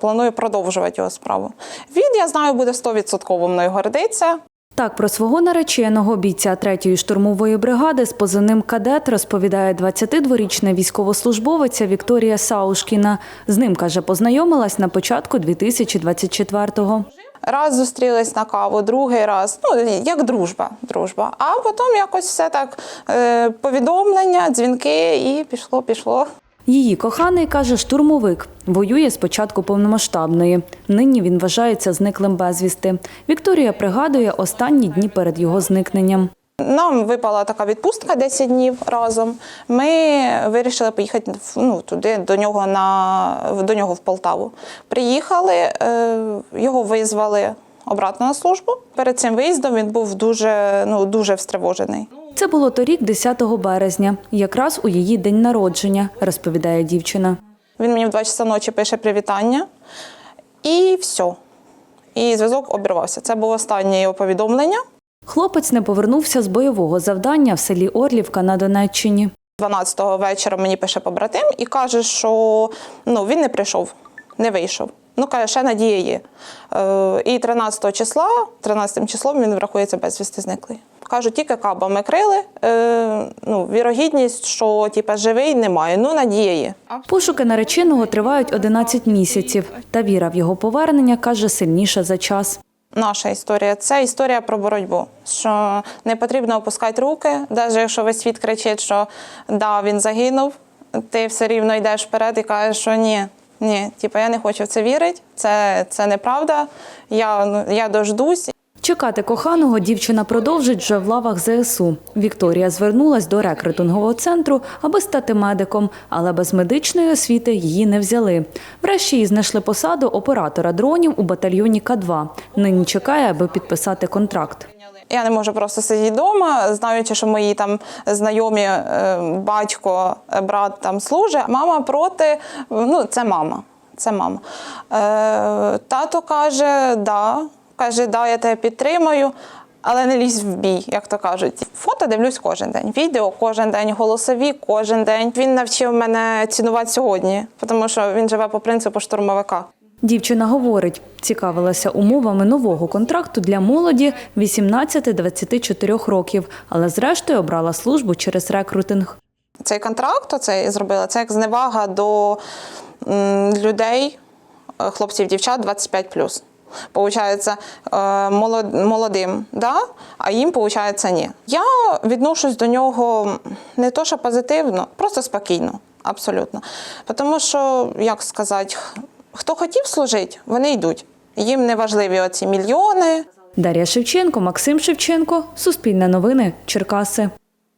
Планую продовжувати його справу. Він, я знаю, буде 100% мною гордитися. Так про свого нареченого бійця 3-ї штурмової бригади з позивним кадет розповідає 22-річна військовослужбовиця Вікторія Саушкіна. З ним каже, познайомилась на початку 2024-го. Раз зустрілись на каву, другий раз, ну як дружба, дружба. А потім якось все так е, повідомлення, дзвінки, і пішло, пішло. Її коханий каже, штурмовик воює з початку повномасштабної. Нині він вважається зниклим безвісти. Вікторія пригадує останні дні перед його зникненням. Нам випала така відпустка 10 днів разом. Ми вирішили поїхати ну, туди до нього на до нього в Полтаву. Приїхали, е, його визвали обратно на службу. Перед цим виїздом він був дуже, ну, дуже встривожений. Це було торік, 10 березня, якраз у її день народження, розповідає дівчина. Він мені в 2 часа ночі пише привітання, і все. І зв'язок обірвався. Це було останнє його повідомлення. Хлопець не повернувся з бойового завдання в селі Орлівка на Донеччині. 12-го вечора мені пише побратим і каже, що ну, він не прийшов, не вийшов. Ну, каже, ще надія є. Е, і 13 числа, 13 числом він врахується безвісти зниклий. Кажуть, тільки кабами крили. Е, ну, вірогідність, що типа, живий, немає. Ну, надія є. Пошуки нареченого тривають 11 місяців. Та віра в його повернення каже сильніша за час. Наша історія це історія про боротьбу. Що не потрібно опускати руки, навіть якщо весь світ кричить, що да, він загинув, ти все рівно йдеш вперед і кажеш, що ні, ні, типу, я не хочу в це вірити, це, це неправда. Я, ну, я дождусь. Чекати коханого дівчина продовжить вже в лавах ЗСУ. Вікторія звернулась до рекрутингового центру, аби стати медиком, але без медичної освіти її не взяли. Врешті їй знайшли посаду оператора дронів у батальйоні К-2. Нині чекає, аби підписати контракт. Я не можу просто сидіти вдома, знаючи, що мої там знайомі е, батько, е, брат там служить. Мама проти, ну це мама. Це мама. Е, тато каже, да. Каже, да, я тебе підтримаю, але не лізь в бій, як то кажуть. Фото дивлюсь кожен день, відео кожен день, голосові кожен день. Він навчив мене цінувати сьогодні, тому що він живе по принципу штурмовика. Дівчина говорить, цікавилася умовами нового контракту для молоді 18-24 років, але зрештою обрала службу через рекрутинг. Цей контракт, оцей зробила, це як зневага до людей, е, хлопців, дівчат 25 Получається, е, молодим, да? а їм, виходить, ні. Я відношусь до нього не то, що позитивно, просто спокійно, абсолютно. Тому що, як сказати, хто хотів служити, вони йдуть. Їм не важливі оці мільйони. Дар'я Шевченко, Максим Шевченко, Суспільне новини, Черкаси.